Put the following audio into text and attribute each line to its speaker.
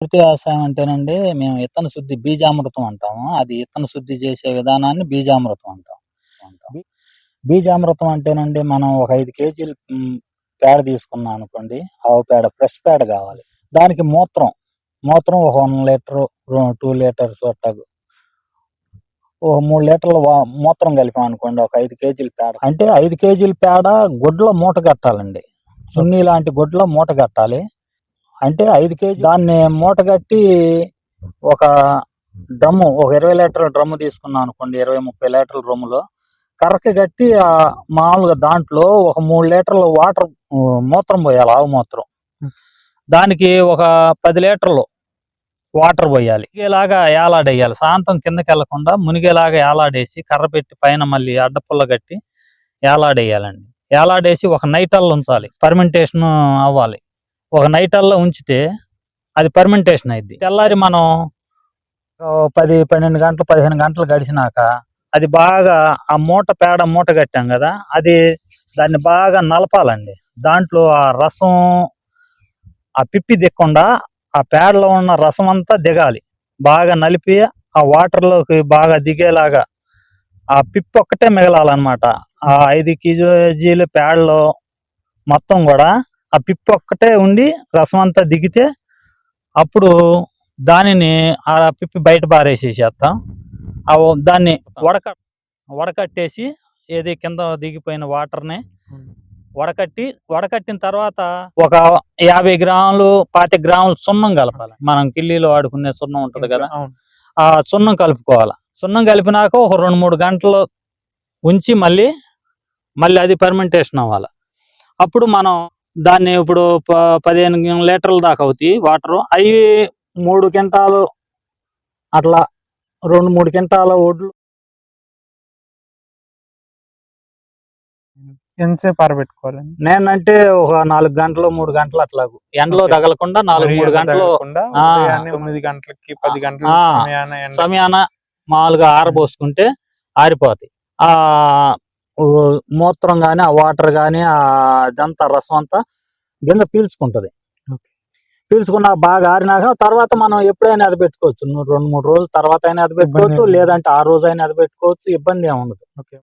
Speaker 1: ప్రకృతి వ్యవసాయం అంటేనండి మేము విత్తన శుద్ధి బీజామృతం అంటాము. అది విత్తన శుద్ధి చేసే విధానాన్ని బీజామృతం అంటాం. అంటాం. బీజామృతం అంటేనండి మనం ఒక ఐదు కేజీలు మ్, పేడ తీసుకున్నాం అనుకోండి. ఆవు పేడ ఫ్రెష్ పేడ కావాలి. దానికి మూత్రం మూత్రం ఒక వన్ లీటర్ టూ లీటర్స్ అట్టాగు ఒక మూడు లీటర్ల వా- మూత్రం కలిపాం అనుకోండి. ఒక ఐదు కేజీల పేడ. అంటే ఐదు కేజీల పేడ గుడ్ల మూట కట్టాలండి. చున్నీ లాంటి గుడ్ల మూట కట్టాలి. అంటే ఐదు కేజీ దాన్ని మూట కట్టి ఒక డ్రమ్ము ఒక ఇరవై లీటర్ల డ్రమ్ము తీసుకున్నాం అనుకోండి ఇరవై ముప్పై లీటర్ల డ్రమ్ములో. కర్రకి కట్టి ఆ మామూలుగా దాంట్లో ఒక మూడు లీటర్ల వాటర్ మూత్రం పోయాలి ఆవు మూత్రం. దానికి ఒక పది లీటర్లు వాటర్ పోయాలి. మునిగేలాగా ఏలాడేయాలి సాయంత్రం కిందకి వెళ్ళకుండా మునిగేలాగా ఏలాడేసి కర్ర పెట్టి పైన మళ్ళీ అడ్డపుల్ల కట్టి ఏలాడేయాలండి ఏలాడేసి ఒక నైట్ అల్ల ఉంచాలి. పర్మెంటేషన్ అవ్వాలి. ఒక నైట్ అల్లా ఉంచితే అది పర్మెంటేషన్ అయింది తెల్లారి మనం పది పన్నెండు గంటలు పదిహేను గంటలు గడిచినాక అది బాగా ఆ మూట పేడ మూట కట్టాం కదా అది దాన్ని బాగా నలపాలండి. దాంట్లో ఆ రసం ఆ పిప్పి దిక్కుండా ఆ పేడలో ఉన్న రసం అంతా దిగాలి. బాగా నలిపి ఆ వాటర్లోకి బాగా దిగేలాగా ఆ పిప్పి ఒక్కటే మిగలాలన్నమాట. ఆ ఐదు కేజీల పేడలో మొత్తం కూడా ఆ పిప్పి ఒక్కటే ఉండి రసం అంతా దిగితే అప్పుడు దానిని ఆ పిప్పి బయట పారేసేసేస్తాం ఆ దాన్ని వడక వడకట్టేసి ఏది కింద దిగిపోయిన వాటర్ని వడకట్టి వడకట్టిన తర్వాత ఒక యాభై గ్రాములు పాతి గ్రాములు సున్నం కలపాలి. మనం కిల్లీలో వాడుకునే సున్నం ఉంటది కదా. ఆ సున్నం కలుపుకోవాలి. సున్నం కలిపినాక ఒక రెండు మూడు గంటలు ఉంచి మళ్ళీ మళ్ళీ అది పర్మెంటేషన్ అవ్వాలి. అప్పుడు మనం దాన్ని ఇప్పుడు పదిహేను లీటర్ల దాకా అవుతాయి వాటర్ అవి మూడు క్వింటాలు అట్లా రెండు మూడు క్వింటాల ఒడ్లు
Speaker 2: ఎంతసేపు ఆరబెట్టుకోవాలండి
Speaker 1: నేనంటే ఒక నాలుగు గంటలు మూడు గంటలు అట్లా ఎండలో. తగలకుండా నాలుగు మూడు గంటలు
Speaker 2: తొమ్మిది గంటలకి పది గంటల. సమయాన
Speaker 1: మామూలుగా ఆరబోసుకుంటే ఆరిపోతాయి ఆ మూత్రం కానీ ఆ వాటర్ కానీ ఆ ఇదంతా రసం అంతా కింద పీల్చుకుంటది. పీల్చుకున్న బాగా ఆరినాక తర్వాత మనం ఎప్పుడైనా అది పెట్టుకోవచ్చు రెండు మూడు రోజుల తర్వాత అయినా అది పెట్టుకోవచ్చు. లేదంటే ఆ రోజు అయినా అది పెట్టుకోవచ్చు ఇబ్బంది ఏమి ఉండదు
Speaker 2: ఓకే